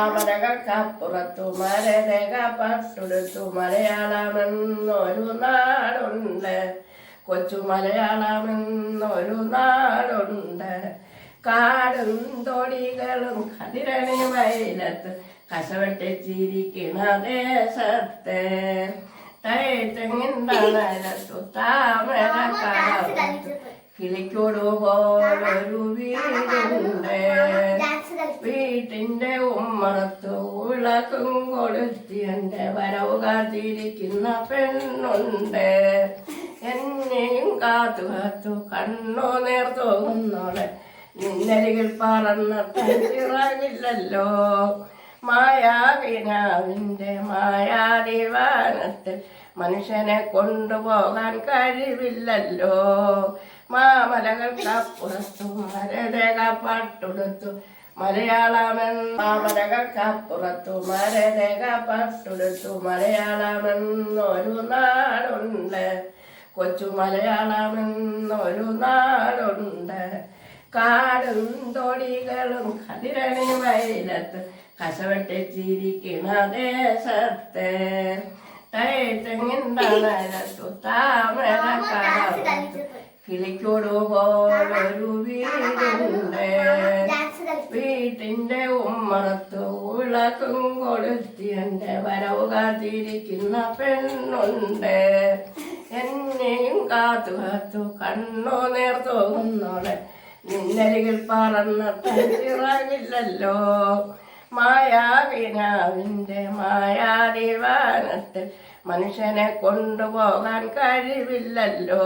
മാമലകൾക്കപ്പുറത്തു മരരക പട്ടുടുത്തു മലയാളമെന്നൊരു നാടുണ്ട് കൊച്ചു മലയാളമെന്നൊരു നാടുണ്ട് കാടും തൊടികളും കതിരണി വയലത്ത് കശവട്ടിച്ചിരിക്കണ ദേശത്തെ തൈത്തെങ്ങിൻ തണലത്തു താമര വീടുണ്ട് വീട്ടിന്റെ ഉമ്മറത്ത് വിളക്കും കൊളുത്തി എന്റെ വരവ് കാത്തിരിക്കുന്ന പെണ്ണുണ്ട്. എന്നെയും കാത്തു കാത്തു കണ്ണോ നേർത്തോന്നോളെ നിന്നരികിൽ പറന്ന ചിറകില്ലല്ലോ മായാവിനാവിന്റെ മായാദിവാനത്തിൽ മനുഷ്യനെ കൊണ്ടുപോകാൻ കഴിവില്ലല്ലോ. മാമലകൾക്കപ്പുറത്തു മരരേഖ പട്ടുടുത്തു മലയാളമെന്ന് മാമലകൾക്കപ്പുറത്തു മരരക പട്ടുടുത്തു മലയാളമെന്നൊരു നാടുണ്ട്. കൊച്ചു മലയാളമെന്നൊരു നാടുണ്ട്. കാടും തൊടികളും കതിരണി വയലത്ത് കശവട്ടിച്ചിരിക്കണ ദേശത്തെ. താമര കാലത്തു കിളിക്കോട് പോലൊരു വീടുണ്ട്. വീട്ടിന്റെ ഉമ്മറത്ത് വിളക്കും കൊളുത്തി എന്റെ വരവ് കാത്തിരിക്കുന്ന പെണ്ണുണ്ട്. എന്നെയും കാത്തു കാത്തു കണ്ണോ നേർത്തോന്നോളെ നിന്നരികിൽ പറന്ന ചിറകില്ലല്ലോ മായാവിനാവിന്റെ മായാദിവാനത്തിൽ മനുഷ്യനെ കൊണ്ടുപോകാൻ കഴിവില്ലല്ലോ.